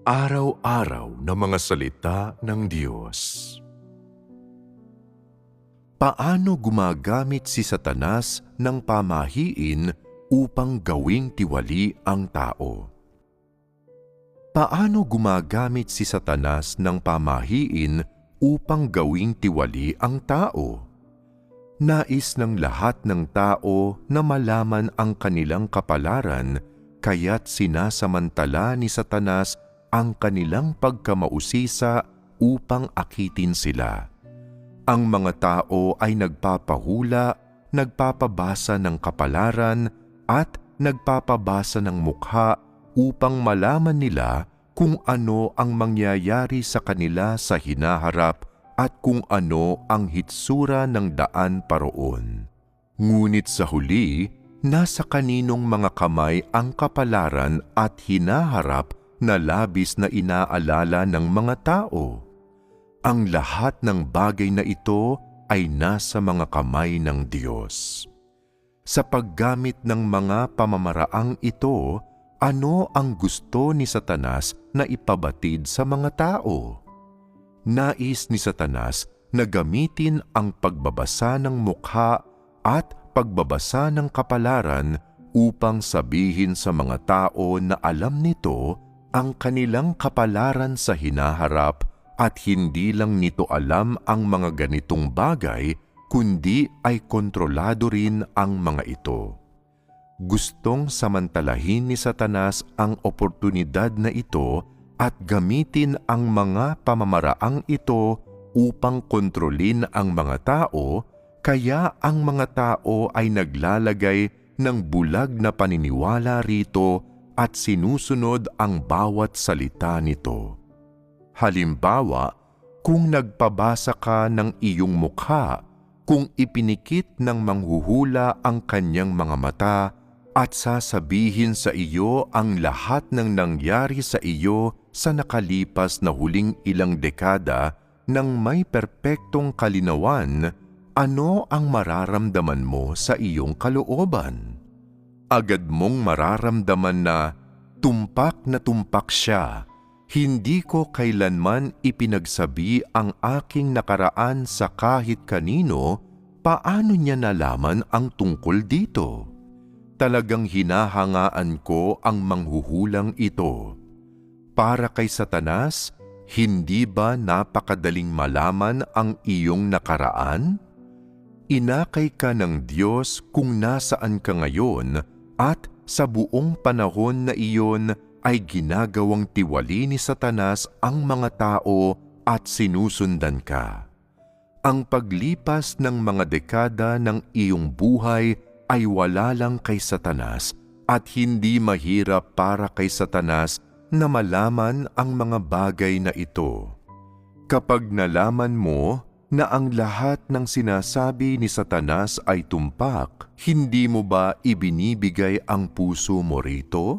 Araw-araw na mga salita ng Diyos. Paano gumagamit si Satanas ng pamahiin upang gawing tiwali ang tao? Paano gumagamit si Satanas ng pamahiin upang gawing tiwali ang tao? Nais ng lahat ng tao na malaman ang kanilang kapalaran kaya't sinasamantala ni Satanas ang kanilang pagkamausisa upang akitin sila. Ang mga tao ay nagpapahula, nagpapabasa ng kapalaran at nagpapabasa ng mukha upang malaman nila kung ano ang mangyayari sa kanila sa hinaharap at kung ano ang hitsura ng daan paroon. Ngunit sa huli, nasa kaninong mga kamay ang kapalaran at hinaharap na labis na inaalala ng mga tao. Ang lahat ng bagay na ito ay nasa mga kamay ng Diyos. Sa paggamit ng mga pamamaraang ito, ano ang gusto ni Satanas na ipabatid sa mga tao? Nais ni Satanas na gamitin ang pagbabasa ng mukha at pagbabasa ng kapalaran upang sabihin sa mga tao na alam nito ang kanilang kapalaran sa hinaharap at hindi lang nito alam ang mga ganitong bagay kundi ay kontrolado rin ang mga ito. Gustong samantalahin ni Satanas ang oportunidad na ito at gamitin ang mga pamamaraang ito upang kontrolin ang mga tao, kaya ang mga tao ay naglalagay ng bulag na paniniwala rito at sinusunod ang bawat salita nito. Halimbawa, kung nagpabasa ka ng iyong mukha, kung ipinikit ng manghuhula ang kanyang mga mata, at sasabihin sa iyo ang lahat ng nangyari sa iyo sa nakalipas na huling ilang dekada ng may perpektong kalinawan, ano ang mararamdaman mo sa iyong kalooban? Agad mong mararamdaman na tumpak na tumpak siya, hindi ko kailanman ipinagsabi ang aking nakaraan sa kahit kanino, paano niya nalaman ang tungkol dito? talagang hinahangaan ko ang manghuhulang ito. Para kay Satanas, hindi ba napakadaling malaman ang iyong nakaraan? Inakay ka ng Diyos kung nasaan ka ngayon at sa buong panahon na iyon ay ginagawang tiwali ni Satanas ang mga tao at sinusundan ka. Ang paglipas ng mga dekada ng iyong buhay ay wala lang kay Satanas at hindi mahirap para kay Satanas na malaman ang mga bagay na ito. Kapag nalaman mo na ang lahat ng sinasabi ni Satanas ay tumpak, hindi mo ba ibinibigay ang puso mo rito?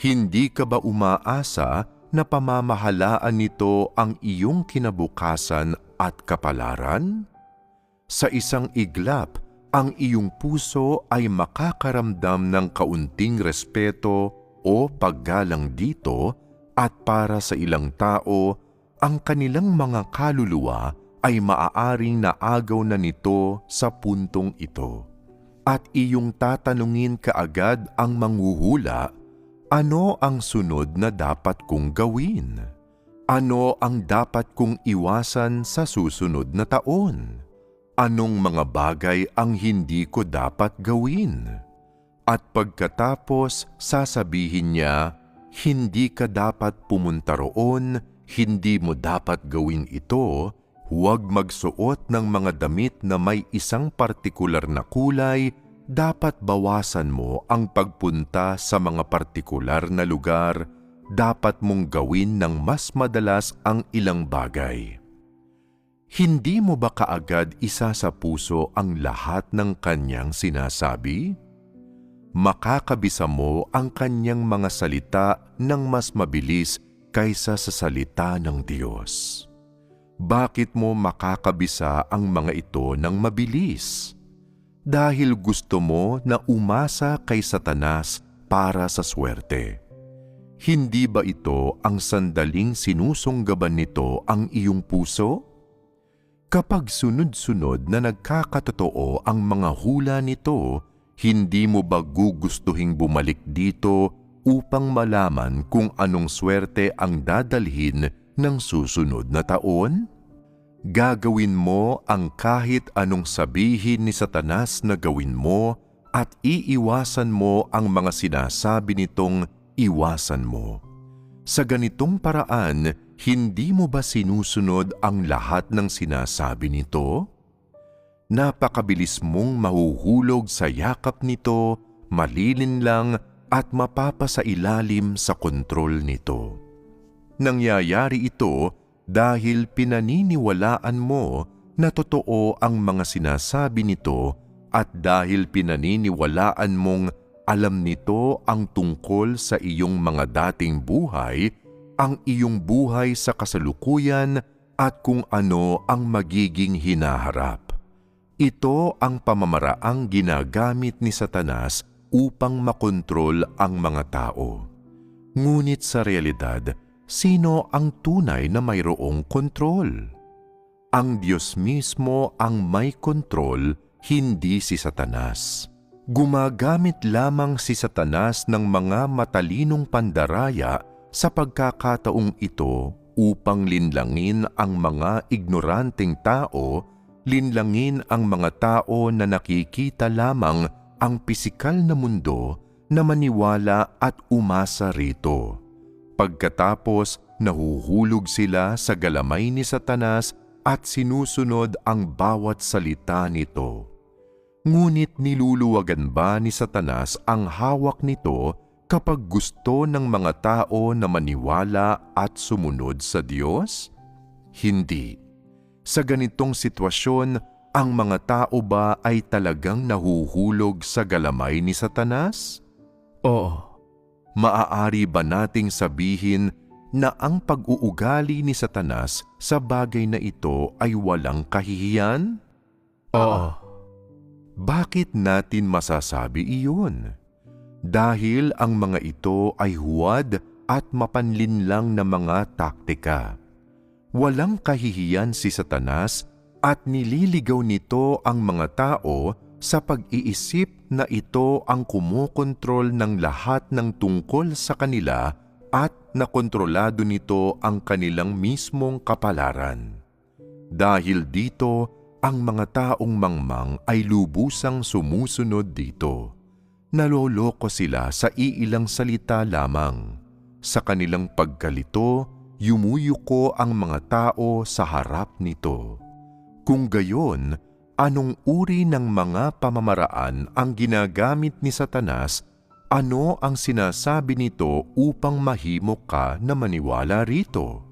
Hindi ka ba umaasa na pamamahalaan nito ang iyong kinabukasan at kapalaran? Sa isang iglap, ang iyong puso ay makakaramdam ng kaunting respeto o paggalang dito at para sa ilang tao, ang kanilang mga kaluluwa ay maaaring naagaw na nito sa puntong ito. At iyong tatanungin kaagad ang manghuhula, ano ang sunod na dapat kong gawin? Ano ang dapat kong iwasan sa susunod na taon? anong mga bagay ang hindi ko dapat gawin? At pagkatapos sasabihin niya, hindi ka dapat pumunta roon, hindi mo dapat gawin ito, huwag magsuot ng mga damit na may isang partikular na kulay, dapat bawasan mo ang pagpunta sa mga partikular na lugar, dapat mong gawin ng mas madalas ang ilang bagay hindi mo ba kaagad isa sa puso ang lahat ng kanyang sinasabi? Makakabisa mo ang kanyang mga salita ng mas mabilis kaysa sa salita ng Diyos. Bakit mo makakabisa ang mga ito ng mabilis? Dahil gusto mo na umasa kay Satanas para sa swerte. Hindi ba ito ang sandaling sinusunggaban nito ang iyong puso? Kapag sunod-sunod na nagkakatotoo ang mga hula nito, hindi mo ba gugustuhing bumalik dito upang malaman kung anong swerte ang dadalhin ng susunod na taon? Gagawin mo ang kahit anong sabihin ni Satanas na gawin mo at iiwasan mo ang mga sinasabi nitong iwasan mo. Sa ganitong paraan, hindi mo ba sinusunod ang lahat ng sinasabi nito? Napakabilis mong mahuhulog sa yakap nito, malilin lang at mapapasailalim sa kontrol nito. Nangyayari ito dahil pinaniniwalaan mo na totoo ang mga sinasabi nito at dahil pinaniniwalaan mong alam nito ang tungkol sa iyong mga dating buhay, ang iyong buhay sa kasalukuyan at kung ano ang magiging hinaharap. Ito ang pamamaraang ginagamit ni Satanas upang makontrol ang mga tao. Ngunit sa realidad, sino ang tunay na mayroong kontrol? Ang Diyos mismo ang may kontrol, hindi si Satanas. Gumagamit lamang si Satanas ng mga matalinong pandaraya sa pagkakataong ito upang linlangin ang mga ignoranteng tao, linlangin ang mga tao na nakikita lamang ang pisikal na mundo na maniwala at umasa rito. Pagkatapos, nahuhulog sila sa galamay ni Satanas at sinusunod ang bawat salita nito. Ngunit niluluwagan ba ni Satanas ang hawak nito kapag gusto ng mga tao na maniwala at sumunod sa Diyos? Hindi. Sa ganitong sitwasyon, ang mga tao ba ay talagang nahuhulog sa galamay ni Satanas? Oo. Maaari ba nating sabihin na ang pag-uugali ni Satanas sa bagay na ito ay walang kahihiyan? Oo. Bakit natin masasabi iyon? Dahil ang mga ito ay huwad at mapanlinlang na mga taktika. Walang kahihiyan si Satanas at nililigaw nito ang mga tao sa pag-iisip na ito ang kumukontrol ng lahat ng tungkol sa kanila at nakontrolado nito ang kanilang mismong kapalaran. Dahil dito, ang mga taong mangmang ay lubusang sumusunod dito. Naloloko sila sa iilang salita lamang. Sa kanilang pagkalito, yumuyuko ang mga tao sa harap nito. Kung gayon, anong uri ng mga pamamaraan ang ginagamit ni Satanas, ano ang sinasabi nito upang mahimok ka na maniwala rito?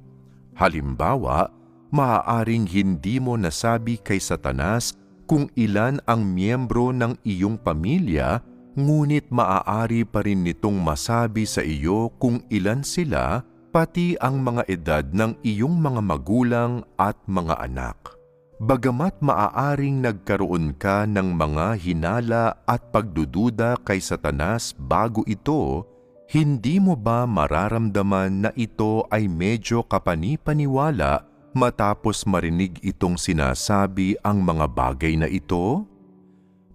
Halimbawa, maaaring hindi mo nasabi kay Satanas kung ilan ang miyembro ng iyong pamilya, ngunit maaari pa rin nitong masabi sa iyo kung ilan sila, pati ang mga edad ng iyong mga magulang at mga anak bagamat maaaring nagkaroon ka ng mga hinala at pagdududa kay Satanas bago ito, hindi mo ba mararamdaman na ito ay medyo kapanipaniwala matapos marinig itong sinasabi ang mga bagay na ito?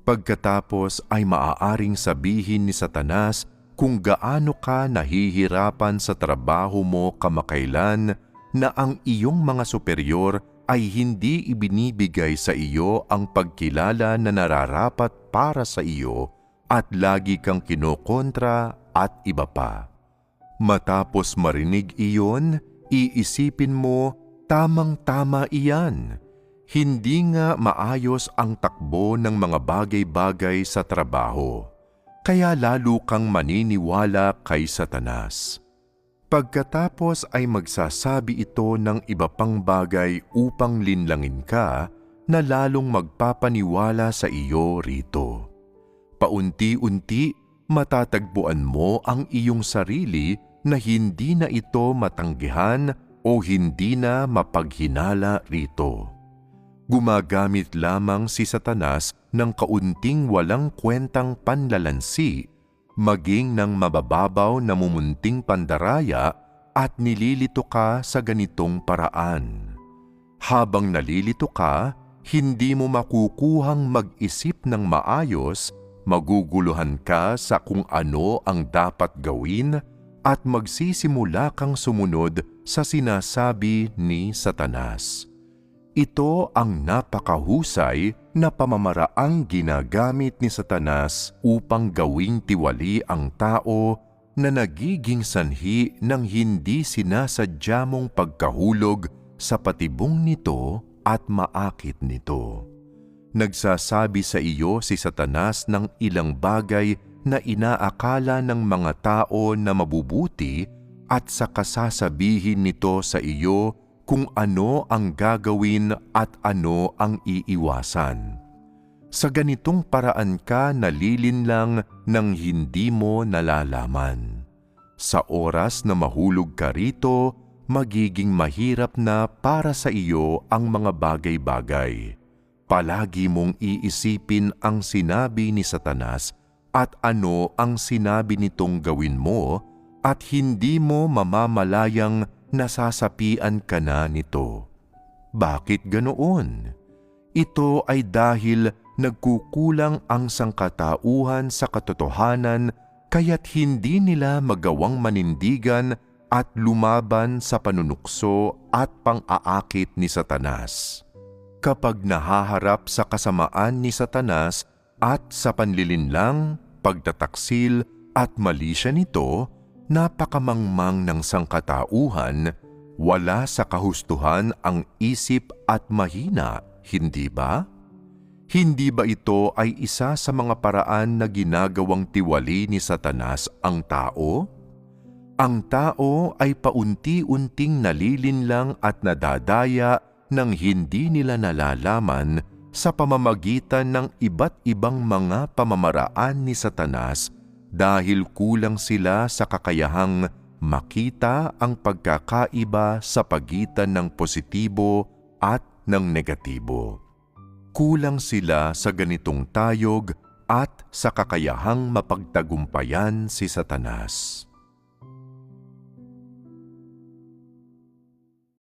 Pagkatapos ay maaaring sabihin ni Satanas kung gaano ka nahihirapan sa trabaho mo kamakailan na ang iyong mga superior ay hindi ibinibigay sa iyo ang pagkilala na nararapat para sa iyo at lagi kang kinokontra at iba pa. Matapos marinig iyon, iisipin mo, tamang-tama iyan. Hindi nga maayos ang takbo ng mga bagay-bagay sa trabaho. Kaya lalo kang maniniwala kay Satanas. Pagkatapos ay magsasabi ito ng iba pang bagay upang linlangin ka na lalong magpapaniwala sa iyo rito. Paunti-unti matatagpuan mo ang iyong sarili na hindi na ito matanggihan o hindi na mapaghinala rito. Gumagamit lamang si Satanas ng kaunting walang kwentang panlalansi maging ng mabababaw na mumunting pandaraya at nililito ka sa ganitong paraan. Habang nalilito ka, hindi mo makukuhang mag-isip ng maayos, maguguluhan ka sa kung ano ang dapat gawin at magsisimula kang sumunod sa sinasabi ni Satanas. Ito ang napakahusay na pamamaraang ginagamit ni Satanas upang gawing tiwali ang tao na nagiging sanhi ng hindi sinasadya mong pagkahulog sa patibong nito at maakit nito. Nagsasabi sa iyo si Satanas ng ilang bagay na inaakala ng mga tao na mabubuti at sa kasasabihin nito sa iyo kung ano ang gagawin at ano ang iiwasan. Sa ganitong paraan ka nalilinlang ng hindi mo nalalaman. Sa oras na mahulog ka rito, magiging mahirap na para sa iyo ang mga bagay-bagay. Palagi mong iisipin ang sinabi ni Satanas at ano ang sinabi nitong gawin mo at hindi mo mamamalayang nasasapian ka na nito. Bakit ganoon? Ito ay dahil nagkukulang ang sangkatauhan sa katotohanan kaya't hindi nila magawang manindigan at lumaban sa panunukso at pang-aakit ni Satanas. Kapag nahaharap sa kasamaan ni Satanas at sa panlilinlang, pagtataksil at mali siya nito, napakamangmang ng sangkatauhan, wala sa kahustuhan ang isip at mahina, hindi ba? Hindi ba ito ay isa sa mga paraan na ginagawang tiwali ni Satanas ang tao? Ang tao ay paunti-unting nalilinlang at nadadaya ng hindi nila nalalaman sa pamamagitan ng iba't ibang mga pamamaraan ni Satanas dahil kulang sila sa kakayahang makita ang pagkakaiba sa pagitan ng positibo at ng negatibo. Kulang sila sa ganitong tayog at sa kakayahang mapagtagumpayan si Satanas.